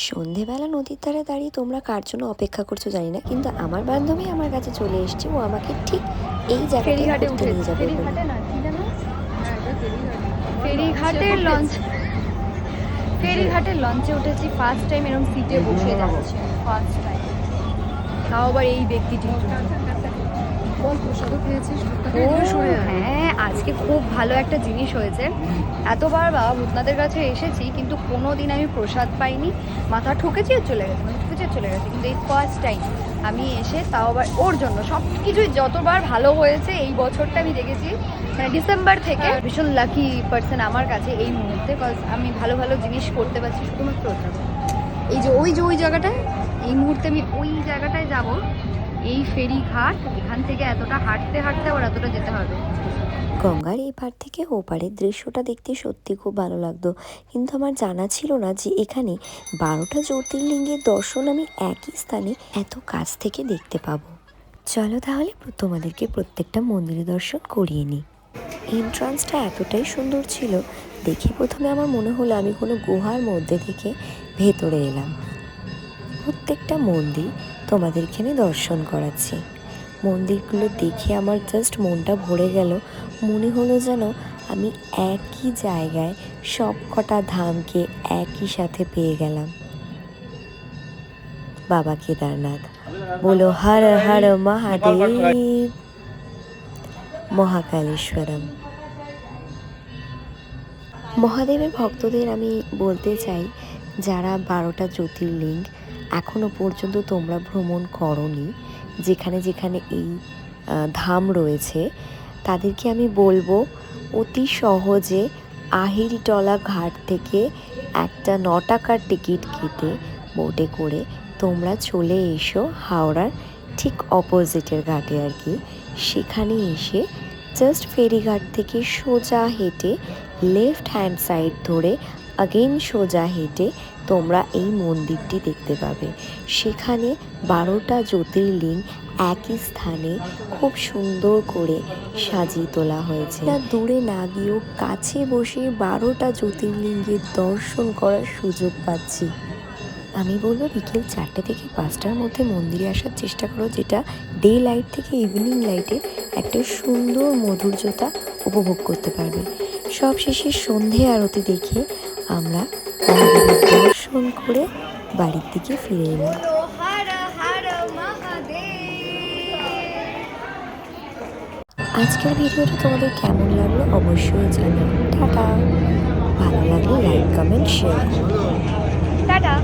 সন্ধেবেলা নদীর ধারে দাঁড়িয়ে তোমরা কার জন্য অপেক্ষা করছ জানি না কিন্তু আমার বান্ধবী আমার কাছে চলে এসেছে ও আমাকে ঠিক এই জায়গাটায় ফেরিঘাটে ঘুরতে উঠে নিয়ে যাবে ফেরিঘাটের লঞ্চ ফেরিঘাটের লঞ্চে উঠেছি ফার্স্ট টাইম এরকম সিটে বসে যাচ্ছে ফার্স্ট টাইম তাও আবার এই ব্যক্তিটির জন্য বল প্রসাদও পেয়েছিস ও হ্যাঁ আজকে খুব ভালো একটা জিনিস হয়েছে। এতবার বাবা ভূতনাথের কাছে এসেছি কিন্তু কোনো দিন আমি প্রসাদ পাইনি। মাথা ঠুকেছি চলে গেছে মাথা ঠুকেছি চলে গেছে কিন্তু এই ফার্স্ট টাইম আমি এসে তাও আবার ওর জন্য সব কিছুই যতবার ভালো হয়েছে এই বছরটা আমি দেখেছি মানে ডিসেম্বর থেকে। ভীষণ লাকি পার্সন আমার কাছে এই মুহূর্তে কজ আমি ভালো ভালো জিনিস করতে পারছি শুধুমাত্র এই যে ওই যে ওই জায়গাটায় এই মুহূর্তে আমি ওই জায়গাটায় যাব এই ফেরি ঘাট এখান থেকে এতটা হাঁটতে হাঁটতে আবার এতটা যেতে হবে। গঙ্গার এই পার থেকে ওপারের দৃশ্যটা দেখতে সত্যি খুব ভালো লাগতো। কিন্তু আমার জানা ছিল না যে এখানে বারোটা জ্যোতির্লিঙ্গের দর্শন আমি একই স্থানে এত কাছ থেকে দেখতে পাবো। চলো তাহলে তোমাদেরকে প্রত্যেকটা মন্দিরে দর্শন করিয়ে নিই। এন্ট্রান্সটা এতটাই সুন্দর ছিল, দেখে প্রথমে আমার মনে হলো আমি কোনো গুহার মধ্যে থেকে ভেতরে এলাম। প্রত্যেকটা মন্দির তোমাদেরকে আমি দর্শন করাচ্ছি। মন্দিরগুলো দেখে আমার জাস্ট মনটা ভরে গেল। মনে হলো যেন আমি একই জায়গায় সব কটা ধামকে একই সাথে পেয়ে গেলাম। বাবা কেদারনাথ বলো, হর হর, মহাদেব। মহাকালেশ্বরম। মহাদেবের ভক্তদের আমি বলতে চাই, যারা বারোটা জ্যোতির্লিঙ্গ এখনও পর্যন্ত তোমরা ভ্রমণ করনি। যেখানে যেখানে এই ধাম রয়েছে, তাদেরকে আমি বলব অতি সহজে আহিরিটলা ঘাট থেকে একটা ন টাকার টিকিট কেটে বোটে করে তোমরা চলে এসো হাওড়ার ঠিক অপোজিটের ঘাটে আর কি। সেখানে এসে জাস্ট ফেরিঘাট থেকে সোজা হেঁটে লেফট হ্যান্ড সাইড ধরে আগেন সোজা হেঁটে তোমরা এই মন্দিরটি দেখতে পাবে। সেখানে বারোটা জ্যোতির্লিঙ্গ একই স্থানে খুব সুন্দর করে সাজিয়ে তোলা হয়েছে। তা দূরে না গিয়েও কাছে বসে বারোটা জ্যোতির্লিঙ্গের দর্শন করার সুযোগ পাচ্ছি। আমি বলব বিকেল চারটে থেকে পাঁচটার মধ্যে মন্দিরে আসার চেষ্টা করো যেটা ডে লাইট থেকে ইভিনিং লাইটে একটা সুন্দর মধুর্যতা উপভোগ করতে পারবে। সব শেষে সন্ধে আরতি দেখে আমরা দর্শন করে বাড়ির দিকে ফিরে এলাম। আজকের ভিডিওটা তোমাদের কেমন লাগল অবশ্যই জানো টাটা। ভালো লাগলে লাইক কমেন্ট শেয়ার টাটা।